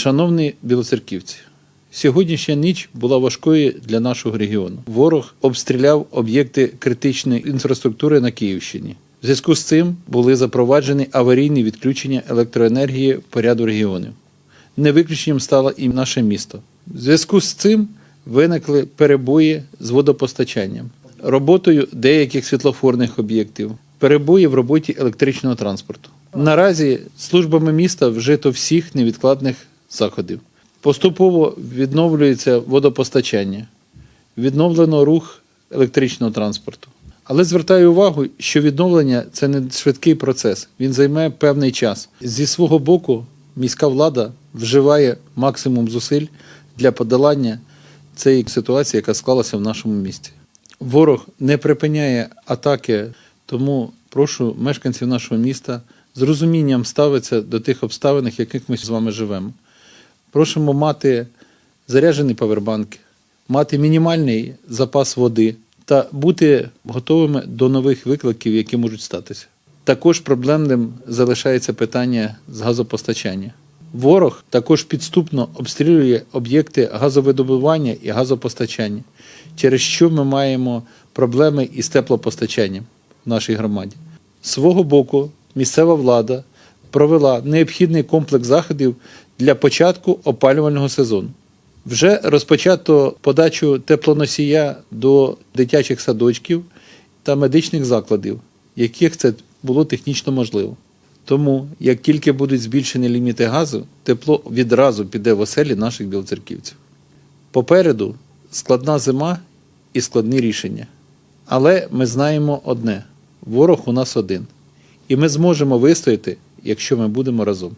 Шановні білоцерківці, сьогоднішня ніч була важкою для нашого регіону. Ворог обстріляв об'єкти критичної інфраструктури на Київщині. В зв'язку з цим були запроваджені аварійні відключення електроенергії по ряду регіонів. Не виключенням стало і наше місто. В зв'язку з цим виникли перебої з водопостачанням, роботою деяких світлофорних об'єктів, перебої в роботі електричного транспорту. Наразі службами міста вжито всіх невідкладних заходів. Поступово відновлюється водопостачання, відновлено рух електричного транспорту. Але звертаю увагу, що відновлення це не швидкий процес, він займе певний час. Зі свого боку, міська влада вживає максимум зусиль для подолання цієї ситуації, яка склалася в нашому місті. Ворог не припиняє атаки, тому прошу мешканців нашого міста з розумінням ставитися до тих обставин, в яких ми з вами живемо. Просимо мати заряджені павербанки, мати мінімальний запас води та бути готовими до нових викликів, які можуть статися. Також проблемним залишається питання з газопостачання. Ворог також підступно обстрілює об'єкти газовидобування і газопостачання, через що ми маємо проблеми із теплопостачанням в нашій громаді. Свого боку, місцева влада провела необхідний комплекс заходів для початку опалювального сезону. Вже розпочато подачу теплоносія до дитячих садочків та медичних закладів, яких це було технічно можливо. Тому, як тільки будуть збільшені ліміти газу, тепло відразу піде в оселі наших білоцерківців. Попереду складна зима і складні рішення. Але ми знаємо одне: ворог у нас один. І ми зможемо вистояти, якщо ми будемо разом.